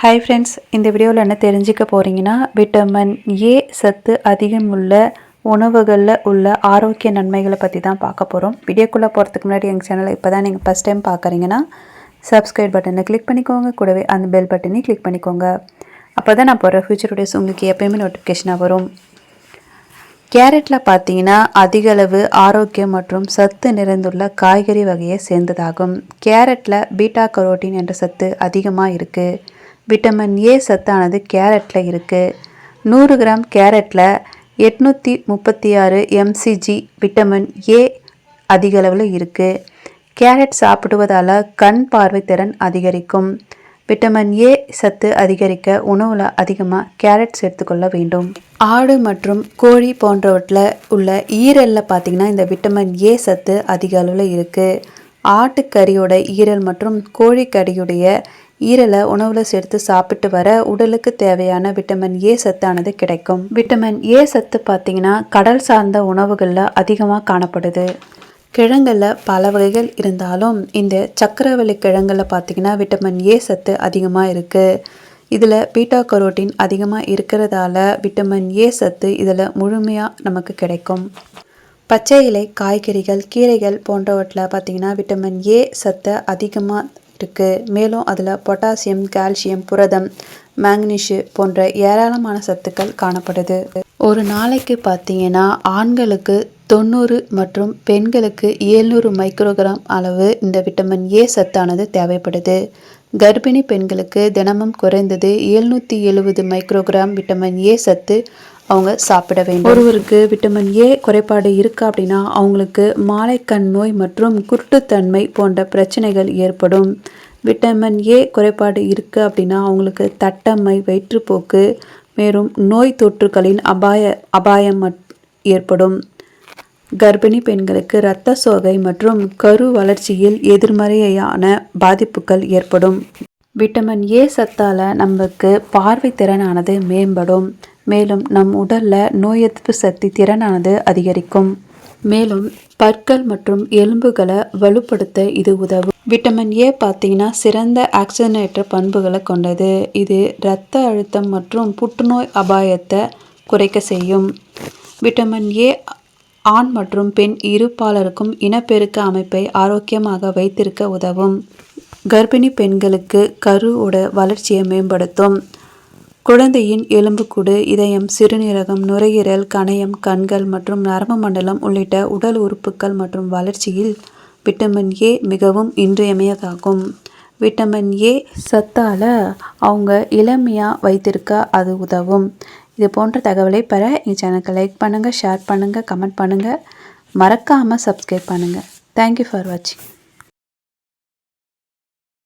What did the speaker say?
Hi friends இந்த வீடியோவில் என்ன தெரிஞ்சுக்க போகிறீங்கன்னா விட்டமின் ஏ சத்து அதிகம் உள்ள உணவுகளில் உள்ள ஆரோக்கிய நன்மைகளை பற்றி தான் பார்க்க போகிறோம் வீடியோக்குள்ளே போகிறதுக்கு முன்னாடி எங்கள் சேனலை இப்போ தான் நீங்கள் ஃபஸ்ட் டைம் பார்க்குறீங்கன்னா சப்ஸ்கிரைப் பட்டனை கிளிக் பண்ணிக்கோங்க. கூடவே அந்த பெல் பட்டனையும் கிளிக் பண்ணிக்கோங்க. அப்போ தான் நான் போகிற ஃபியூச்சர் வீடியோஸ் உங்களுக்கு எப்போயுமே நோட்டிஃபிகேஷனாக வரும். கேரட்டில் பார்த்தீங்கன்னா அதிகளவு ஆரோக்கியம் மற்றும் சத்து நிறைந்துள்ள காய்கறி வகையை சேர்ந்ததாகும். கேரட்டில் பீட்டா கரோட்டின் என்ற சத்து அதிகமாக இருக்குது விட்டமின் ஏ சத்தானது கேரட்டில் இருக்குது நூறு கிராம் கேரட்டில் எட்நூற்றி முப்பத்தி ஆறு எம்சிஜி விட்டமின் ஏ அதிகளவில் இருக்குது கேரட் சாப்பிடுவதால் கண் பார்வை திறன் அதிகரிக்கும். விட்டமின் ஏ சத்து அதிகரிக்க உணவில் அதிகமாக கேரட் சேர்த்துக்கொள்ள வேண்டும். ஆடு மற்றும் கோழி போன்றவற்றில் உள்ள ஈரலில் பார்த்திங்கன்னா இந்த விட்டமின் ஏ சத்து அதிக அளவில் இருக்குது ஆட்டுக்கறியோட ஈரல் மற்றும் கோழிக்கறியுடைய ஈரலை உணவில் சேர்த்து சாப்பிட்டு வர உடலுக்கு தேவையான விட்டமின் ஏ சத்தானது கிடைக்கும். விட்டமின் ஏ சத்து பார்த்தீங்கன்னா கடல் சார்ந்த உணவுகளில் அதிகமாக காணப்படுது. கிழங்கில் பல வகைகள் இருந்தாலும் இந்த சக்கரவள்ளி கிழங்கில் பார்த்தீங்கன்னா விட்டமின் ஏ சத்து அதிகமாக இருக்குது இதில் பீட்டா கரோட்டின் அதிகமாக இருக்கிறதால விட்டமின் ஏ சத்து இதில் முழுமையாக நமக்கு கிடைக்கும். பச்சை இலை காய்கறிகள் கீரைகள் போன்றவற்றில் பார்த்திங்கன்னா விட்டமின் ஏ சத்தை அதிகமாக இருக்குது மேலும் அதில் பொட்டாசியம் கால்சியம் புரதம் மேங்னீஷு போன்ற ஏராளமான சத்துக்கள் காணப்படுது. ஒரு நாளைக்கு பார்த்தீங்கன்னா ஆண்களுக்கு தொண்ணூறு மற்றும் பெண்களுக்கு ஏழ்நூறு மைக்ரோகிராம் அளவு இந்த விட்டமின் ஏ சத்தானது தேவைப்படுது. கர்ப்பிணி பெண்களுக்கு தினமும் குறைந்தது எழுநூற்றி எழுபது மைக்ரோகிராம் விட்டமின் ஏ சத்து அவங்க சாப்பிட வேண்டும். ஒருவருக்கு விட்டமின் ஏ குறைபாடு இருக்கு அப்படின்னா அவங்களுக்கு மாலைக்கண் நோய் மற்றும் குருட்டுத்தன்மை போன்ற பிரச்சனைகள் ஏற்படும். விட்டமின் ஏ குறைபாடு இருக்குது அப்படின்னா அவங்களுக்கு தட்டம்மை வயிற்றுப்போக்கு மேலும் நோய் தொற்றுகளின் அபாய அபாயம் ஏற்படும். கர்ப்பிணி பெண்களுக்கு இரத்த சோகை மற்றும் கரு வளர்ச்சியில் எதிர்மறையான பாதிப்புகள் ஏற்படும். விட்டமின் ஏ சத்தால் நமக்கு பார்வை திறனானது மேம்படும். மேலும் நம் உடலில் நோய் எதிர்ப்பு சக்தி திறனானது அதிகரிக்கும். மேலும் பற்கள் மற்றும் எலும்புகளை வலுப்படுத்த இது உதவும். விட்டமின் ஏ பார்த்தீங்கன்னா சிறந்த ஆக்சிஜனேற்ற பண்புகளை கொண்டது. இது இரத்த அழுத்தம் மற்றும் புற்றுநோய் அபாயத்தை குறைக்க செய்யும். விட்டமின் ஏ ஆண் மற்றும் பெண் இருப்பாளருக்கும் இனப்பெருக்க அமைப்பை ஆரோக்கியமாக வைத்திருக்க உதவும். கர்ப்பிணி பெண்களுக்கு கருவோட வளர்ச்சியை மேம்படுத்தும். குழந்தையின் எலும்புக்கூடு இதயம் சிறுநீரகம் நுரையீரல் கணையம் கண்கள் மற்றும் நரம்பு மண்டலம் உள்ளிட்ட உடல் உறுப்புகள் மற்றும் வளர்ச்சியில் விட்டமின் ஏ மிகவும் இன்றியமையதாகும் விட்டமின் ஏ சத்தால் அவங்க இளமையாக வைத்திருக்க அது உதவும். இது போன்ற தகவலை பெற எங்கள் சேனலுக்கு லைக் பண்ணுங்கள் ஷேர் பண்ணுங்கள் கமெண்ட் பண்ணுங்கள் மறக்காமல் சப்ஸ்கிரைப் பண்ணுங்கள் தேங்க்யூ ஃபார் வாட்சிங்